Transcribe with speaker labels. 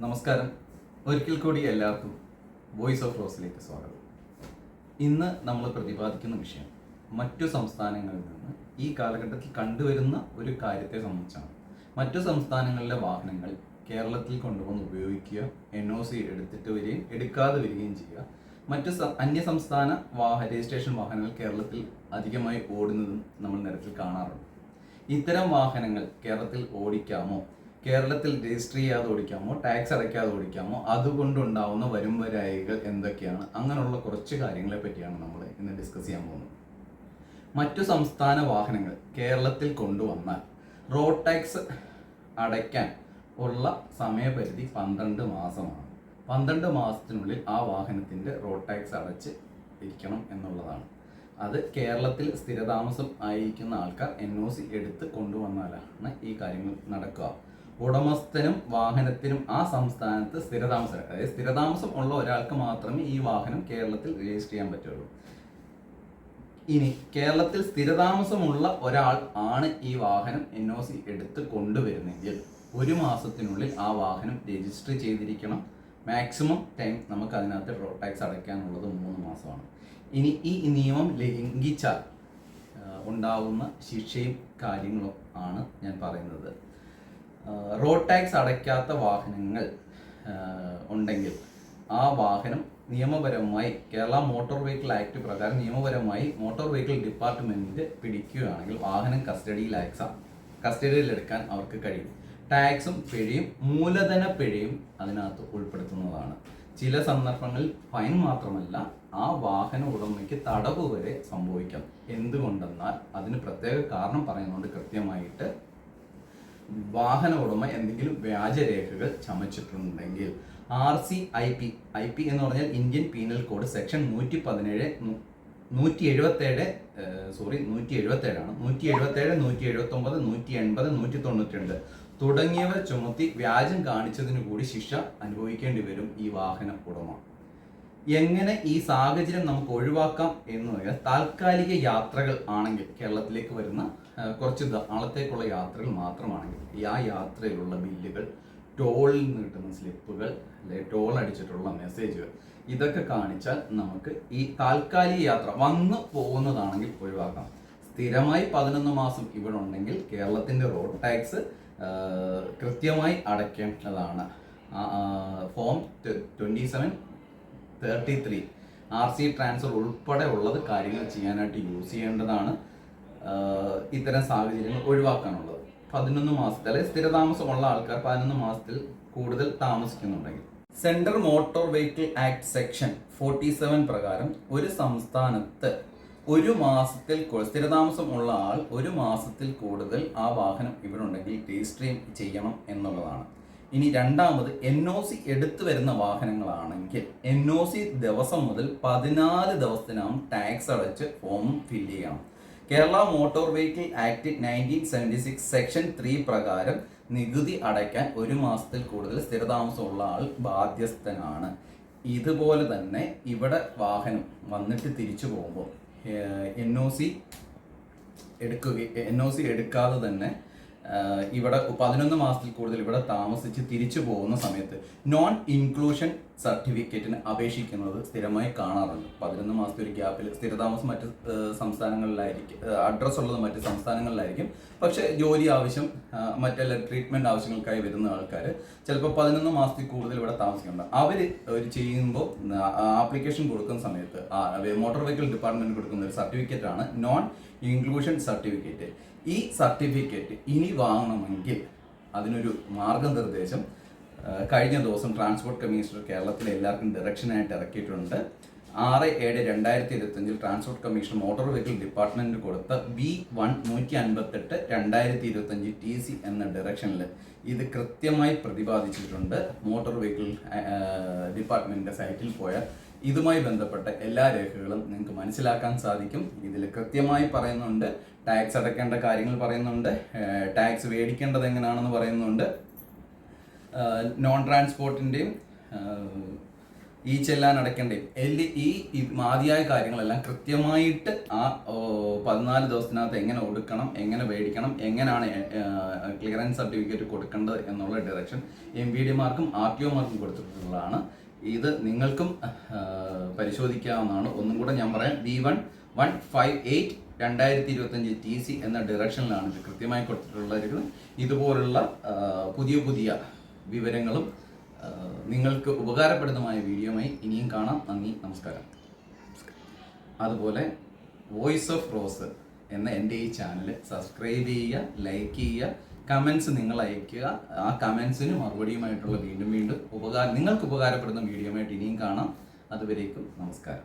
Speaker 1: നമസ്കാരം. ഒരിക്കൽ കൂടി എല്ലാവർക്കും വോയിസ് ഓഫ് റോസിലേക്ക് സ്വാഗതം. ഇന്ന് നമ്മൾ പ്രതിപാദിക്കുന്ന വിഷയം മറ്റു സംസ്ഥാനങ്ങളിൽ നിന്ന് ഈ കാലഘട്ടത്തിൽ കണ്ടുവരുന്ന ഒരു കാര്യത്തെ സംബന്ധിച്ചാണ്. മറ്റു സംസ്ഥാനങ്ങളിലെ വാഹനങ്ങൾ കേരളത്തിൽ കൊണ്ടുവന്ന് ഉപയോഗിക്കുക എൻ ഒ സി എടുത്തിട്ട് വരികയും എടുക്കാതെ വരികയും ചെയ്യുക. മറ്റു അന്യ സംസ്ഥാന വാഹ രജിസ്ട്രേഷൻ വാഹനങ്ങൾ കേരളത്തിൽ അധികമായി ഓടുന്നതും നമ്മൾ നിരത്തിൽ കാണാറുണ്ട്. ഇത്തരം വാഹനങ്ങൾ കേരളത്തിൽ ഓടിക്കാമോ? കേരളത്തിൽ രജിസ്റ്റർ ചെയ്യാതെ ഓടിക്കാമോ ടാക്സ് അടയ്ക്കാതെ ഓടിക്കാമോ അതുകൊണ്ടുണ്ടാവുന്ന വരും വരായികൾ എന്തൊക്കെയാണ്? അങ്ങനെയുള്ള കുറച്ച് കാര്യങ്ങളെ പറ്റിയാണ് നമ്മൾ ഇന്ന് ഡിസ്കസ് ചെയ്യാൻ പോകുന്നത്. മറ്റു സംസ്ഥാന വാഹനങ്ങൾ കേരളത്തിൽ കൊണ്ടുവന്നാൽ റോഡ് ടാക്സ് അടയ്ക്കാൻ ഉള്ള സമയപരിധി പന്ത്രണ്ട് മാസമാണ്. പന്ത്രണ്ട് മാസത്തിനുള്ളിൽ ആ വാഹനത്തിന്റെ റോഡ് ടാക്സ് അടച്ച് ഇരിക്കണം എന്നുള്ളതാണ്. അത് കേരളത്തിൽ സ്ഥിരതാമസം ആയിരിക്കുന്ന ആൾക്കാർ എൻ ഒ സി എടുത്ത് കൊണ്ടുവന്നാലാണ് ഈ കാര്യങ്ങൾ നടക്കുക. ഉടമസ്ഥനും വാഹനത്തിനും ആ സംസ്ഥാനത്ത് സ്ഥിരതാമസം അതായത് സ്ഥിരതാമസം ഉള്ള ഒരാൾക്ക് മാത്രമേ ഈ വാഹനം കേരളത്തിൽ രജിസ്റ്റർ ചെയ്യാൻ പറ്റുള്ളൂ. ഇനി കേരളത്തിൽ സ്ഥിരതാമസമുള്ള ഒരാൾ ആണ് ഈ വാഹനം എൻ ഒ സി എടുത്ത് കൊണ്ടുവരുന്നെങ്കിൽ ഒരു മാസത്തിനുള്ളിൽ ആ വാഹനം രജിസ്റ്റർ ചെയ്തിരിക്കണം. മാക്സിമം ടൈം നമുക്ക് അതിനകത്ത് റോഡ് ടാക്സ് അടയ്ക്കാനുള്ളത് മൂന്ന് മാസമാണ്. ഇനി ഈ നിയമം ലംഘിച്ചാൽ ഉണ്ടാവുന്ന ശിക്ഷയും കാര്യങ്ങളും ആണ് ഞാൻ പറയുന്നത്. റോഡ് ടാക്സ് അടയ്ക്കാത്ത വാഹനങ്ങൾ ഉണ്ടെങ്കിൽ ആ വാഹനം നിയമപരമായി കേരള മോട്ടോർ വെഹിക്കിൾ ആക്ട് പ്രകാരം നിയമപരമായി മോട്ടോർ വെഹിക്കിൾ ഡിപ്പാർട്ട്മെന്റ് പിടിക്കുകയാണെങ്കിൽ വാഹനം കസ്റ്റഡിയിൽ അയക്സാം കസ്റ്റഡിയിൽ എടുക്കാൻ അവർക്ക് കഴിയും. ടാക്സും പിഴയും മൂലധന പിഴയും അതിനകത്ത് ഉൾപ്പെടുത്തുന്നതാണ്. ചില സന്ദർഭങ്ങളിൽ ഫൈൻ മാത്രമല്ല ആ വാഹന ഉടമയ്ക്ക് തടവ് വരെ സംഭവിക്കാം. എന്തുകൊണ്ടെന്നാൽ അതിന് പ്രത്യേക കാരണം പറയുന്നുണ്ട് കൃത്യമായിട്ട് വാഹന ഉടമ എന്തെങ്കിലും വ്യാജരേഖകൾ ചമച്ചിട്ടുണ്ടെങ്കിൽ R C I P I P എന്ന് പറഞ്ഞാൽ ഇന്ത്യൻ പീനൽ കോഡ് സെക്ഷൻ നൂറ്റി പതിനേഴ് നൂറ്റി എഴുപത്തേഴ് സോറി നൂറ്റി എഴുപത്തേഴാണ് നൂറ്റി എഴുപത്തേഴ് നൂറ്റി എഴുപത്തി ഒമ്പത് നൂറ്റി എൺപത് നൂറ്റി തൊണ്ണൂറ്റി രണ്ട് തുടങ്ങിയവ ചുമത്തി വ്യാജം കാണിച്ചതിനു കൂടി ശിക്ഷ അനുഭവിക്കേണ്ടി വരും ഈ വാഹന ഉടമ. എങ്ങനെ ഈ സാഹചര്യം നമുക്ക് ഒഴിവാക്കാം എന്ന് പറഞ്ഞാൽ താൽക്കാലിക യാത്രകൾ ആണെങ്കിൽ കേരളത്തിലേക്ക് വരുന്ന കുറച്ച് നാളത്തേക്കുള്ള യാത്രകൾ മാത്രമാണെങ്കിൽ ആ യാത്രയിലുള്ള ബില്ലുകൾ ടോളിൽ നിന്ന് കിട്ടുന്ന സ്ലിപ്പുകൾ അല്ലെ ടോൾ അടിച്ചിട്ടുള്ള മെസ്സേജുകൾ ഇതൊക്കെ കാണിച്ചാൽ നമുക്ക് ഈ താൽക്കാലിക യാത്ര വന്നു പോകുന്നതാണെങ്കിൽ ഒഴിവാക്കാം. സ്ഥിരമായി പതിനൊന്ന് മാസം ഇവിടെ ഉണ്ടെങ്കിൽ കേരളത്തിന്റെ റോഡ് ടാക്സ് കൃത്യമായി അടയ്ക്കേണ്ടതാണ്. Form twenty seven thirty three R C transfer ഉൾപ്പെടെ ഉള്ളത് കാര്യങ്ങൾ ചെയ്യാനായിട്ട് യൂസ് ചെയ്യേണ്ടതാണ്. ഇത്തരം സാഹചര്യങ്ങൾ ഒഴിവാക്കാനുള്ളത്. പതിനൊന്ന് മാസത്തിൽ അല്ലെങ്കിൽ സ്ഥിരതാമസമുള്ള ആൾക്കാർ പതിനൊന്ന് മാസത്തിൽ കൂടുതൽ താമസിക്കുന്നുണ്ടെങ്കിൽ. Central motor vehicle act section forty seven പ്രകാരം ഒരു സംസ്ഥാനത്ത് ഒരു മാസത്തിൽ സ്ഥിരതാമസം ഉള്ള ആൾ ഒരു മാസത്തിൽ കൂടുതൽ ആ വാഹനം ഇവിടെ ഉണ്ടെങ്കിൽ രജിസ്റ്റർ ചെയ്യണം എന്നുള്ളതാണ്. ഇനി രണ്ടാമത് എൻ ഒ സി എടുത്തു വരുന്ന വാഹനങ്ങളാണെങ്കിൽ എൻ ഒ സി ദിവസം മുതൽ പതിനാല് ദിവസത്തിനകം ടാക്സ് അടച്ച് ഫോം ഫിൽ ചെയ്യണം. Kerala motor vehicle act nineteen seventy six section three പ്രകാരം നികുതി അടയ്ക്കാൻ ഒരു മാസത്തിൽ കൂടുതൽ സ്ഥിരതാമസമുള്ള ആൾ ബാധ്യസ്ഥനാണ്. ഇതുപോലെ തന്നെ ഇവിടെ വാഹനം വന്നിട്ട് തിരിച്ചു പോകുമ്പോൾ എൻ ഒ സി എടുക്കുക എൻ ഒ സി എടുക്കാതെ തന്നെ ഇവിടെ പതിനൊന്ന് മാസത്തിൽ കൂടുതൽ ഇവിടെ താമസിച്ച് തിരിച്ചു പോകുന്ന സമയത്ത് നോൺ ഇൻക്ലൂഷൻ സർട്ടിഫിക്കറ്റിന് അപേക്ഷിക്കുന്നത് സ്ഥിരമായി കാണാറുണ്ട്. പതിനൊന്ന് മാസത്തെ ഒരു ഗ്യാപ്പിൽ സ്ഥിരതാമസം മറ്റ് സംസ്ഥാനങ്ങളിലായിരിക്കും അഡ്രസ് ഉള്ളത് മറ്റ് സംസ്ഥാനങ്ങളിലായിരിക്കും. പക്ഷെ ജോലി ആവശ്യം മറ്റെല്ലാ ട്രീറ്റ്മെന്റ് ആവശ്യങ്ങൾക്കായി വരുന്ന ആൾക്കാർ ചിലപ്പോൾ പതിനൊന്ന് മാസത്തിൽ കൂടുതൽ ഇവിടെ താമസിക്കുന്നുണ്ട്. അവർ ഒരു ചെയ്യുമ്പോൾ ആപ്ലിക്കേഷൻ കൊടുക്കുന്ന സമയത്ത് മോട്ടോർ വെഹിക്കിൾ ഡിപ്പാർട്ട്മെന്റ് കൊടുക്കുന്ന ഒരു സർട്ടിഫിക്കറ്റ് ആണ് നോൺ ഇൻക്ലൂഷൻ സർട്ടിഫിക്കറ്റ് ഈ സർട്ടിഫിക്കറ്റ് ഇനി വാങ്ങണമെങ്കിൽ അതിനൊരു മാർഗനിർദ്ദേശം കഴിഞ്ഞ ദിവസം ട്രാൻസ്പോർട്ട് കമ്മീഷണർ കേരളത്തിലെ എല്ലാവർക്കും ഡയറക്ഷനായിട്ട് ഇറക്കിയിട്ടുണ്ട്. ആറ് ഏഴ് രണ്ടായിരത്തി ഇരുപത്തഞ്ചിൽ ട്രാൻസ്പോർട്ട് കമ്മീഷൻ മോട്ടോർ വെഹിക്കിൾ ഡിപ്പാർട്ട്മെന്റിന് കൊടുത്ത ബി വൺ നൂറ്റി അൻപത്തെട്ട് രണ്ടായിരത്തി ഇരുപത്തഞ്ച് ടി സി എന്ന ഡയറക്ഷനിൽ ഇത് കൃത്യമായി പ്രതിപാദിച്ചിട്ടുണ്ട്. മോട്ടോർ വെഹിക്കിൾ ഡിപ്പാർട്ട്മെന്റിന്റെ സൈറ്റിൽ പോയാൽ ഇതുമായി ബന്ധപ്പെട്ട എല്ലാ രേഖകളും നിങ്ങൾക്ക് മനസ്സിലാക്കാൻ സാധിക്കും. ഇതിൽ കൃത്യമായി പറയുന്നുണ്ട്. ടാക്സ് അടയ്ക്കേണ്ട കാര്യങ്ങൾ പറയുന്നുണ്ട്. ടാക്സ് മേടിക്കേണ്ടത് എങ്ങനെയാണെന്ന് പറയുന്നുണ്ട്. നോൺ ട്രാൻസ്പോർട്ടിന്റെയും ഈ ചെല്ലാൻ അടയ്ക്കേണ്ടേ എല്ലി ഈ ആദ്യമായ കാര്യങ്ങളെല്ലാം കൃത്യമായിട്ട് ആ പതിനാല് ദിവസത്തിനകത്ത് എങ്ങനെ ഒടുക്കണം എങ്ങനെ മേടിക്കണം എങ്ങനെയാണ് ക്ലിയറൻസ് സർട്ടിഫിക്കറ്റ് കൊടുക്കേണ്ടത് എന്നുള്ള ഡയറക്ഷൻ എം വി ഡിമാർക്കും ആർ ടി ഒമാർക്കും കൊടുത്തിട്ടുള്ളതാണ്. ഇത് നിങ്ങൾക്കും പരിശോധിക്കാവുന്നതാണ്. ഒന്നും കൂടെ ഞാൻ പറയാം. B one one five eight രണ്ടായിരത്തി ഇരുപത്തഞ്ച് ടി സി എന്ന ഡയറക്ഷനിലാണ് ഇത് കൃത്യമായി കൊടുത്തിട്ടുള്ളത് ഇതുപോലുള്ള പുതിയ പുതിയ വിവരങ്ങളും നിങ്ങൾക്ക് ഉപകാരപ്രദമായ വീഡിയോയുമായി ഇനിയും കാണാം. നന്ദി നമസ്കാരം. അതുപോലെ വോയിസ് ഓഫ് റോസ് എന്ന എന്റെ ഈ ചാനൽ സബ്സ്ക്രൈബ് ചെയ്യുക ലൈക്ക് ചെയ്യുക കമൻസ് നിങ്ങൾ അയക്കുക ആ കമൻസിന് മറുപടിയുമായിട്ടുള്ള വീണ്ടും വീണ്ടും ഉപകാരം നിങ്ങൾക്ക് ഉപകാരപ്പെടുന്ന ആയിട്ട് ഇനിയും കാണാം. അതുവരേക്കും നമസ്കാരം.